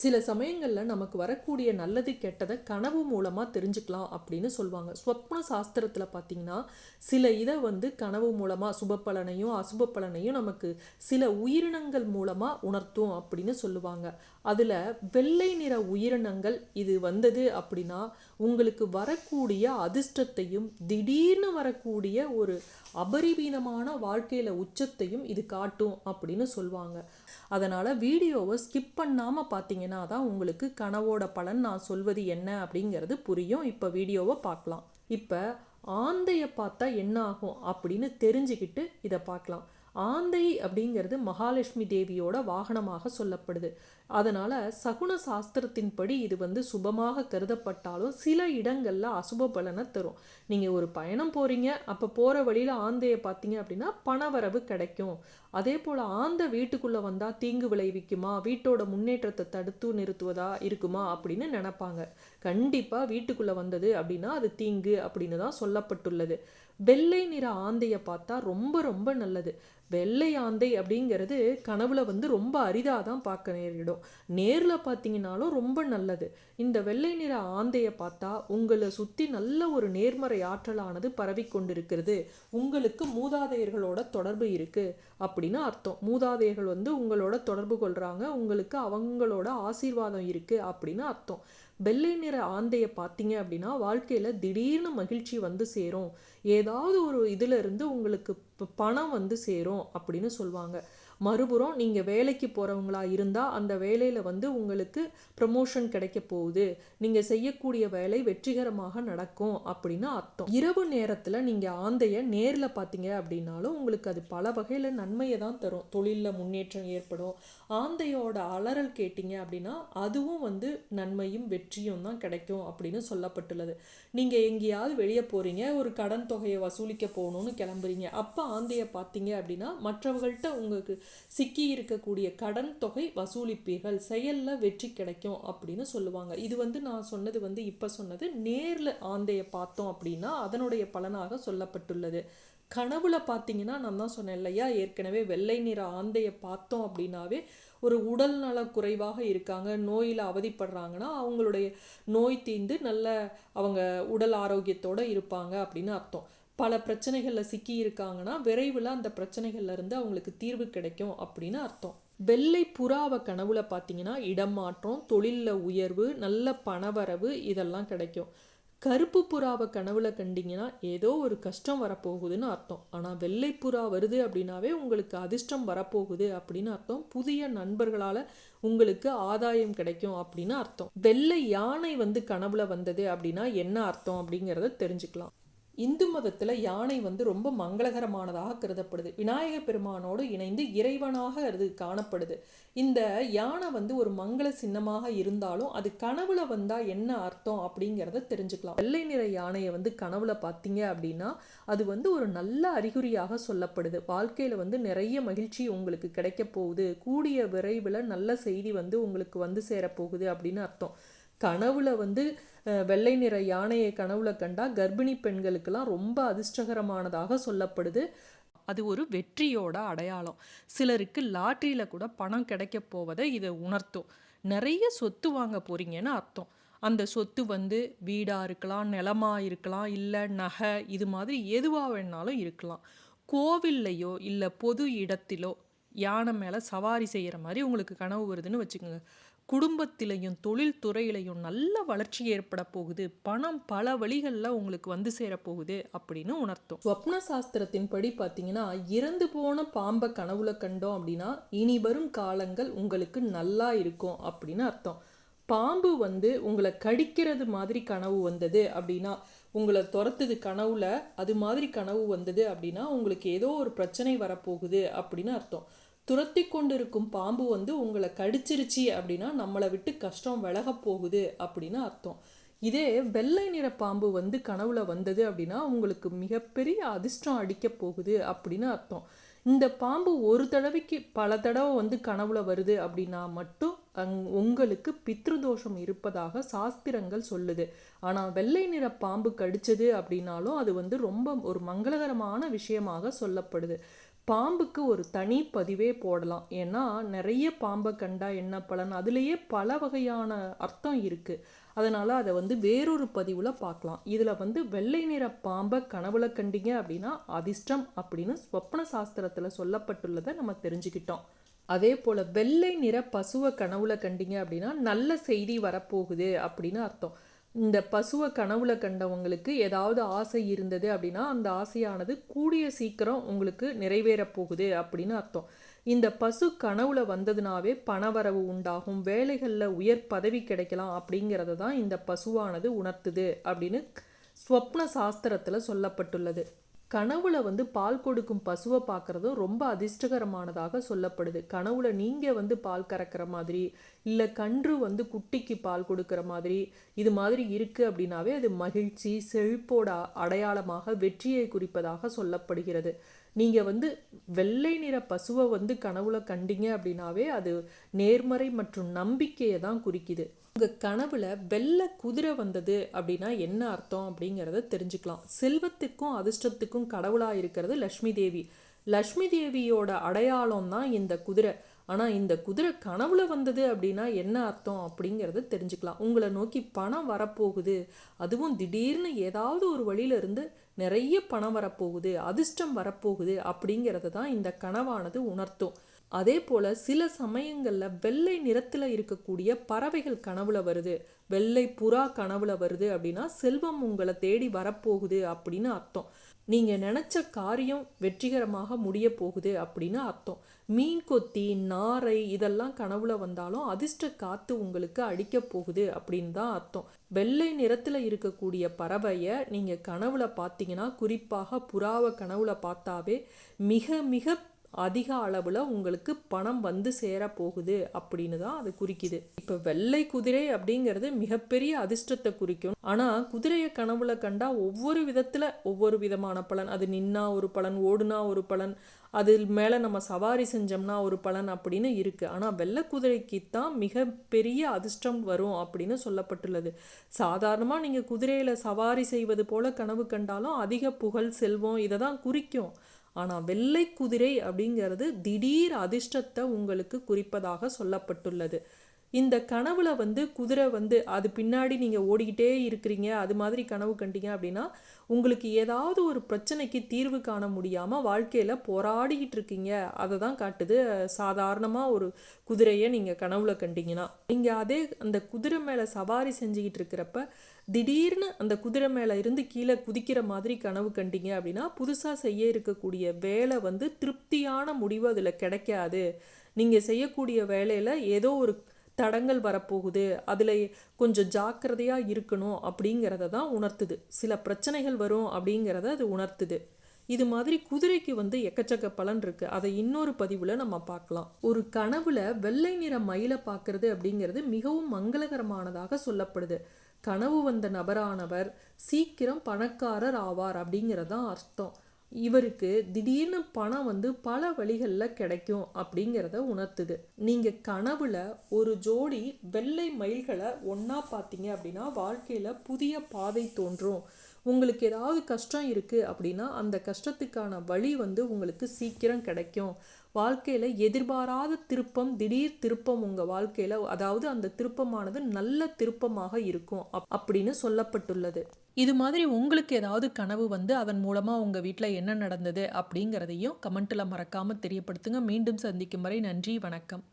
சில சமயங்களில் நமக்கு வரக்கூடிய நல்லது கெட்டதை கனவு மூலமாக தெரிஞ்சுக்கலாம் அப்படின்னு சொல்லுவாங்க ஸ்வப்ன சாஸ்திரத்தில் பார்த்தீங்கன்னா சில இதை வந்து கனவு மூலமாக சுப பலனையும் அசுப பலனையும் நமக்கு சில உயிரினங்கள் மூலமாக உணர்த்தும் அப்படின்னு சொல்லுவாங்க. அதில் வெள்ளை நிற உயிரினங்கள் இது வந்தது அப்படின்னா உங்களுக்கு வரக்கூடிய அதிர்ஷ்டத்தையும் திடீர்னு வரக்கூடிய ஒரு அபரிவீனமான வாழ்க்கையில் உச்சத்தையும் இது காட்டும் அப்படின்னு சொல்லுவாங்க அதனால் வீடியோவை ஸ்கிப் பண்ணாமல் பார்த்தீங்கன்னா தான் உங்களுக்கு கனவோட பலன் நான் சொல்வது என்ன அப்படிங்கிறது புரியும். இப்போ வீடியோவை பார்க்கலாம் இப்போ ஆந்தையை பார்த்தா என்ன ஆகும் அப்படின்னு தெரிஞ்சுக்கிட்டு இதை பார்க்கலாம் ஆந்தை அப்படிங்கிறது மகாலட்சுமி தேவியோட வாகனமாக சொல்லப்படுது. அதனால் சகுன சாஸ்திரத்தின்படி இது வந்து சுபமாக கருதப்பட்டாலும் சில இடங்களில் அசுப பலனை தரும். நீங்கள் ஒரு பயணம் போகிறீங்க அப்போ போகிற வழியில் ஆந்தையை பார்த்தீங்க அப்படின்னா பணவரவு கிடைக்கும். அதே போல் ஆந்தை வீட்டுக்குள்ளே வந்தால் தீங்கு விளைவிக்குமா? வீட்டோட முன்னேற்றத்தை தடுத்து நிறுத்துவதா இருக்குமா? அப்படின்னு நினப்பாங்க. கண்டிப்பாக வீட்டுக்குள்ளே வந்தது அப்படின்னா அது தீங்கு அப்படின்னு தான் சொல்லப்பட்டுள்ளது. வெள்ளை நிற ஆந்தையை பார்த்தா ரொம்ப ரொம்ப நல்லது. வெள்ளை ஆந்தை அப்படிங்கிறது கனவுல வந்து ரொம்ப அரிதாக தான் பார்க்க நேரிடும். நேரில் பார்த்தீங்கன்னாலும் ரொம்ப நல்லது. இந்த வெள்ளை நிற ஆந்தையை பார்த்தா உங்களை சுற்றி நல்ல ஒரு நேர்மறை ஆற்றலானது பரவி கொண்டிருக்கிறது. உங்களுக்கு மூதாதையர்களோட தொடர்பு இருக்குது அப்படின்னு அர்த்தம். மூதாதையர்கள் வந்து உங்களோட தொடர்பு கொள்கிறாங்க உங்களுக்கு அவங்களோட ஆசீர்வாதம் இருக்குது அப்படின்னு அர்த்தம். வெள்ளை நிற ஆந்தையை பார்த்தீங்க அப்படின்னா வாழ்க்கையில் திடீர்னு மகிழ்ச்சி வந்து சேரும். ஏதாவது ஒரு இதில் இருந்து உங்களுக்கு பணம் வந்து சேரும் அப்படின்னு சொல்லுவாங்க மறுபுறம் நீங்கள் வேலைக்கு போகிறவங்களா இருந்தால் அந்த வேலையில் வந்து உங்களுக்கு ப்ரமோஷன் கிடைக்க போகுது. நீங்கள் செய்யக்கூடிய வேலை வெற்றிகரமாக நடக்கும் அப்படின்னு அர்த்தம். இரவு நேரத்தில் நீங்கள் ஆந்தையை நேரில் பார்த்தீங்க அப்படின்னாலும் உங்களுக்கு அது பல வகையில் நன்மையை தான் தரும். தொழிலில் முன்னேற்றம் ஏற்படும். ஆந்தையோட அலறல் கேட்டிங்க அப்படின்னா அதுவும் வந்து நன்மையும் வெற்றியும் தான் கிடைக்கும் அப்படின்னு சொல்லப்பட்டுள்ளது. நீங்கள் எங்கேயாவது வெளியே போகிறீங்க ஒரு கடன் தொகையை வசூலிக்க போகணும்னு கிளம்புறீங்க. அப்போ ஆந்தையை பார்த்தீங்க அப்படின்னா மற்றவர்கள்ட்ட உங்களுக்கு சிக்கி இருக்கக்கூடிய கடன் தொகை வசூலிப்பீர்கள். செயலில் வெற்றி கிடைக்கும் அப்படின்னு சொல்லுவாங்க. இது வந்து நான் சொன்னது வந்து இப்போ சொன்னது நேரில் ஆந்தையை பார்த்தோம் அப்படின்னா அதனுடைய பலனாக சொல்லப்பட்டுள்ளது. கனவுல பார்த்தீங்கன்னா நான் தான் சொன்னேன் இல்லையா? ஏற்கனவே வெள்ளை நிற ஆந்தையை பார்த்தோம் அப்படின்னாவே ஒரு உடல் நல குறைவாக இருக்காங்க நோயில் அவதிப்படுறாங்கன்னா அவங்களுடைய நோய் தீர்ந்து நல்ல அவங்க உடல் ஆரோக்கியத்தோடு இருப்பாங்க அப்படின்னு அர்த்தம். பல பிரச்சனைகளில் சிக்கி இருக்காங்கன்னா விரைவில் அந்த பிரச்சனைகள்லேருந்து அவங்களுக்கு தீர்வு கிடைக்கும் அப்படின்னு அர்த்தம். வெள்ளை புறாவை கனவுல பார்த்தீங்கன்னா இடமாற்றம் தொழிலில் உயர்வு நல்ல பணவரவு இதெல்லாம் கிடைக்கும். கருப்பு புறாவை கனவுல கண்டிங்கன்னா ஏதோ ஒரு கஷ்டம் வரப்போகுதுன்னு அர்த்தம். ஆனால் வெள்ளை புறா வருது அப்படின்னாவே உங்களுக்கு அதிர்ஷ்டம் வரப்போகுது அப்படின்னு அர்த்தம். புதிய நண்பர்களால் உங்களுக்கு ஆதாயம் கிடைக்கும் அப்படின்னு அர்த்தம். வெள்ளை யானை வந்து கனவுல வந்தது அப்படின்னா என்ன அர்த்தம் அப்படிங்கிறத தெரிஞ்சுக்கலாம். இந்து மதத்தில் யானை வந்து ரொம்ப மங்களகரமானதாக கருதப்படுது. விநாயக பெருமானோடு இணைந்து இறைவனாக அது காணப்படுது. இந்த யானை வந்து ஒரு மங்கள சின்னமாக இருந்தாலும் அது கனவுல வந்தால் என்ன அர்த்தம் அப்படிங்கிறத தெரிஞ்சுக்கலாம். வெள்ளை நிற யானையை வந்து கனவுல பார்த்தீங்க அப்படின்னா அது வந்து ஒரு நல்ல அறிகுறியாக சொல்லப்படுது. வாழ்க்கையில் வந்து நிறைய மகிழ்ச்சி உங்களுக்கு கிடைக்க போகுது. கூடிய விரைவில் நல்ல செய்தி வந்து உங்களுக்கு வந்து சேரப்போகுது அப்படின்னு அர்த்தம். கனவுல வந்து வெள்ளை நிற யானையை கனவுல கண்டா கர்ப்பிணி பெண்களுக்கெல்லாம் ரொம்ப அதிர்ஷ்டகரமானதாக சொல்லப்படுது. அது ஒரு வெற்றியோட அடையாளம். சிலருக்கு லாட்ரியில் கூட பணம் கிடைக்க போவதை இதை உணர்த்தும். நிறைய சொத்து வாங்க போறீங்கன்னு அர்த்தம். அந்த சொத்து வந்து வீடாக இருக்கலாம் நிலமாக இருக்கலாம் இல்லை நகை இது மாதிரி எதுவாக வேணாலும் இருக்கலாம். கோவில்லையோ இல்லை பொது இடத்திலோ யானை மேலே சவாரி செய்கிற மாதிரி உங்களுக்கு கனவு வருதுன்னு வச்சுக்கோங்க. குடும்பத்திலையும் தொழில் துறையிலையும் நல்ல வளர்ச்சி ஏற்பட போகுது. பணம் பல வழிகளில் உங்களுக்கு வந்து சேரப்போகுது அப்படின்னு உணர்த்தும். ஸ்வப்ன சாஸ்திரத்தின் படி பார்த்தீங்கன்னா இறந்து போன பாம்பை கனவுல கண்டோம் அப்படின்னா இனி வரும் காலங்கள் உங்களுக்கு நல்லா இருக்கும் அப்படின்னு அர்த்தம். பாம்பு வந்து உங்களை கடிக்கிறது மாதிரி கனவு வந்தது அப்படின்னா உங்களை துரத்துது கனவுல அது மாதிரி கனவு வந்தது அப்படின்னா உங்களுக்கு ஏதோ ஒரு பிரச்சனை வரப்போகுது அப்படின்னு அர்த்தம். துரத்தி கொண்டிருக்கும் பாம்பு வந்து உங்களை கடிச்சிருச்சு அப்படின்னா நம்மளை விட்டு கஷ்டம் விலக போகுது அப்படின்னு அர்த்தம். இதே வெள்ளை நிற பாம்பு வந்து கனவுல வந்தது அப்படின்னா உங்களுக்கு மிகப்பெரிய அதிர்ஷ்டம் அடிக்க போகுது அப்படின்னு அர்த்தம். இந்த பாம்பு ஒரு தடவைக்கு பல தடவை வந்து கனவுல வருது அப்படின்னா மட்டும் அங் உங்களுக்கு பித்ருதோஷம் இருப்பதாக சாஸ்திரங்கள் சொல்லுது. ஆனால் வெள்ளை நிற பாம்பு கடிச்சது அப்படின்னாலும் அது வந்து ரொம்ப ஒரு மங்களகரமான விஷயமாக சொல்லப்படுது. பாம்புக்கு ஒரு தனி பதிவே போடலாம். ஏன்னா நிறைய பாம்பை கண்டா என்ன பலன்? அதுலேயே பல வகையான அர்த்தம் இருக்குது அதனால் அதை வந்து வேறொரு பதிவில் பார்க்கலாம். இதில் வந்து வெள்ளை நிற பாம்பை கனவுல கண்டிங்க அப்படின்னா அதிர்ஷ்டம் அப்படின்னு ஸ்வப்ன சாஸ்திரத்தில் சொல்லப்பட்டுள்ளதை நம்ம தெரிஞ்சுக்கிட்டோம். அதே போல் வெள்ளை நிற பசுவை கனவுல கண்டிங்க அப்படின்னா நல்ல செய்தி வரப்போகுது அப்படின்னு அர்த்தம். இந்த பசுவை கனவுல கண்டவங்களுக்கு ஏதாவது ஆசை இருந்தது அப்படின்னா அந்த ஆசையானது கூடிய சீக்கிரம் உங்களுக்கு நிறைவேறப் போகுது அப்படின்னு அர்த்தம். இந்த பசு கனவுல வந்ததுனாவே பணவரவு உண்டாகும் வேலைகளில் உயர் பதவி கிடைக்கலாம் அப்படிங்கிறத தான் இந்த பசுவானது உணர்த்துது அப்படின்னு ஸ்வப்ன சாஸ்திரத்தில் சொல்லப்பட்டுள்ளது. கனவுல வந்து பால் கொடுக்கும் பசுவை பார்க்குறதும் ரொம்ப அதிர்ஷ்டகரமானதாக சொல்லப்படுது. கனவுல நீங்கள் வந்து பால் கறக்கிற மாதிரி இல்லை கன்று வந்து குட்டிக்கு பால் கொடுக்குற மாதிரி இது மாதிரி இருக்குது அப்படின்னாவே அது மகிழ்ச்சி செழிப்போட அடையாளமாக வெற்றியை குறிப்பதாக சொல்லப்படுகிறது. நீங்கள் வந்து வெள்ளை நிற பசுவை வந்து கனவுல கண்டீங்க அப்படின்னாவே அது நேர்மறை மற்றும் நம்பிக்கையை தான் குறிக்குது. உங்கள் கனவுல வெள்ளை குதிரை வந்தது அப்படின்னா என்ன அர்த்தம் அப்படிங்கிறத தெரிஞ்சுக்கலாம். செல்வத்துக்கும் அதிர்ஷ்டத்துக்கும் கடவுளாக இருக்கிறது லக்ஷ்மி தேவி. லக்ஷ்மி தேவியோட அடையாளம் தான் இந்த குதிரை. ஆனால் இந்த குதிரை கனவுல வந்தது அப்படின்னா என்ன அர்த்தம் அப்படிங்கிறத தெரிஞ்சுக்கலாம். உங்களை நோக்கி பணம் வரப்போகுது. அதுவும் திடீர்னு ஏதாவது ஒரு வழியிலிருந்து நிறைய பணம் வரப்போகுது அதிர்ஷ்டம் வரப்போகுது அப்படிங்கிறத தான் இந்த கனவானது உணர்த்தும். அதே போல் சில சமயங்களில் வெள்ளை நிறத்தில் இருக்கக்கூடிய பறவைகள் கனவுல வருது. வெள்ளை புறா கனவுல வருது அப்படின்னா செல்வம் உங்களை தேடி வரப்போகுது அப்படின்னு அர்த்தம். நீங்கள் நினச்ச காரியம் வெற்றிகரமாக முடிய போகுது அப்படின்னு அர்த்தம். மீன் கொத்தி நாரை இதெல்லாம் கனவுல வந்தாலும் அதிர்ஷ்ட காத்து உங்களுக்கு அடிக்க போகுது அப்படின்னு தான் அர்த்தம். வெள்ளை நிறத்தில் இருக்கக்கூடிய பறவையை நீங்கள் கனவுல பார்த்தீங்கன்னா குறிப்பாக புறாவை கனவுல பார்த்தாவே மிக மிக அதிக அளவில் உங்களுக்கு பணம் வந்து சேரப்போகுது அப்படின்னு தான் அது குறிக்குது. இப்போ வெள்ளை குதிரை அப்படிங்கிறது மிகப்பெரிய அதிர்ஷ்டத்தை குறிக்கும். ஆனால் குதிரையை கனவுல கண்டா ஒவ்வொரு விதத்தில் ஒவ்வொரு விதமான பலன். அது நின்னா ஒரு பலன் ஓடுனா ஒரு பலன் அது மேலே நம்ம சவாரி செஞ்சோம்னா ஒரு பலன் அப்படின்னு இருக்குது ஆனால் வெள்ளை குதிரைக்கு தான் மிகப்பெரிய அதிர்ஷ்டம் வரும் அப்படின்னு சொல்லப்பட்டுள்ளது. சாதாரணமாக நீங்கள் குதிரையில் சவாரி செய்வது போல கனவு கண்டாலும் அதிக புகழ் செல்வம் இதை தான் குறிக்கும். ஆனால் வெள்ளை குதிரை அப்படிங்கிறது திடீர் அதிர்ஷ்டத்தை உங்களுக்கு குறிப்பதாக சொல்லப்பட்டுள்ளது. இந்த கனவுல வந்து குதிரை வந்து அது பின்னாடி நீங்கள் ஓடிக்கிட்டே இருக்கிறீங்க அது மாதிரி கனவு கண்டீங்க அப்படின்னா உங்களுக்கு ஏதாவது ஒரு பிரச்சனைக்கு தீர்வு காண முடியாமல் வாழ்க்கையில் போராடிக்கிட்டு இருக்கீங்க. அதை தான் காட்டுது. சாதாரணமாக ஒரு குதிரையை நீங்கள் கனவுல கண்டீங்கன்னா. நீங்கள் அதே அந்த குதிரை மேலே சவாரி செஞ்சுக்கிட்டு இருக்கிறப்ப திடீர்னு அந்த குதிரை மேலே இருந்து கீழே குதிக்கிற மாதிரி கனவு கண்டிங்க அப்படின்னா புதுசாக செய்ய இருக்கக்கூடிய வேலை வந்து திருப்தியான முடிவு அதில் கிடைக்காது. நீங்கள் செய்யக்கூடிய வேலையில் ஏதோ ஒரு தடங்கள் வரப்போகுது. அதில் கொஞ்சம் ஜாக்கிரதையாக இருக்கணும் அப்படிங்கிறத தான் உணர்த்துது. சில பிரச்சனைகள் வரும் அப்படிங்கிறத அது உணர்த்துது. இது மாதிரி குதிரைக்கு வந்து எக்கச்சக்க பலன் இருக்குது அதை இன்னொரு பதிவில் நம்ம பார்க்கலாம். ஒரு கனவுல வெள்ளை நிற மயிலை பார்க்குறது அப்படிங்கிறது மிகவும் மங்களகரமானதாக சொல்லப்படுது. கனவு வந்த நபரானவர் சீக்கிரம் பணக்காரர் ஆவார் அப்படிங்கிறதான் அர்த்தம். இவருக்கு திடீர்னு பணம் வந்து பல வழிகளில் கிடைக்கும் அப்படிங்கிறத உணர்த்துது. நீங்கள் கனவுல ஒரு ஜோடி வெள்ளை மயில்களை ஒன்றா பார்த்தீங்க அப்படின்னா வாழ்க்கையில் புதிய பாதை தோன்றும். உங்களுக்கு ஏதாவது கஷ்டம் இருக்குது அப்படின்னா அந்த கஷ்டத்துக்கான வழி வந்து உங்களுக்கு சீக்கிரம் கிடைக்கும். வாழ்க்கையில் எதிர்பாராத திருப்பம் திடீர் திருப்பம் உங்கள் வாழ்க்கையில் அதாவது அந்த திருப்பமானது நல்ல திருப்பமாக இருக்கும் அப் அப்படின்னு சொல்லப்பட்டுள்ளது. இது மாதிரி உங்களுக்கு ஏதாவது கனவு வந்து அதன் மூலமாக உங்கள் வீட்டில் என்ன நடந்தது அப்படிங்கிறதையும் கமெண்ட்டில் மறக்காமல் தெரியப்படுத்துங்க. மீண்டும் சந்திக்கும் வரை நன்றி வணக்கம்.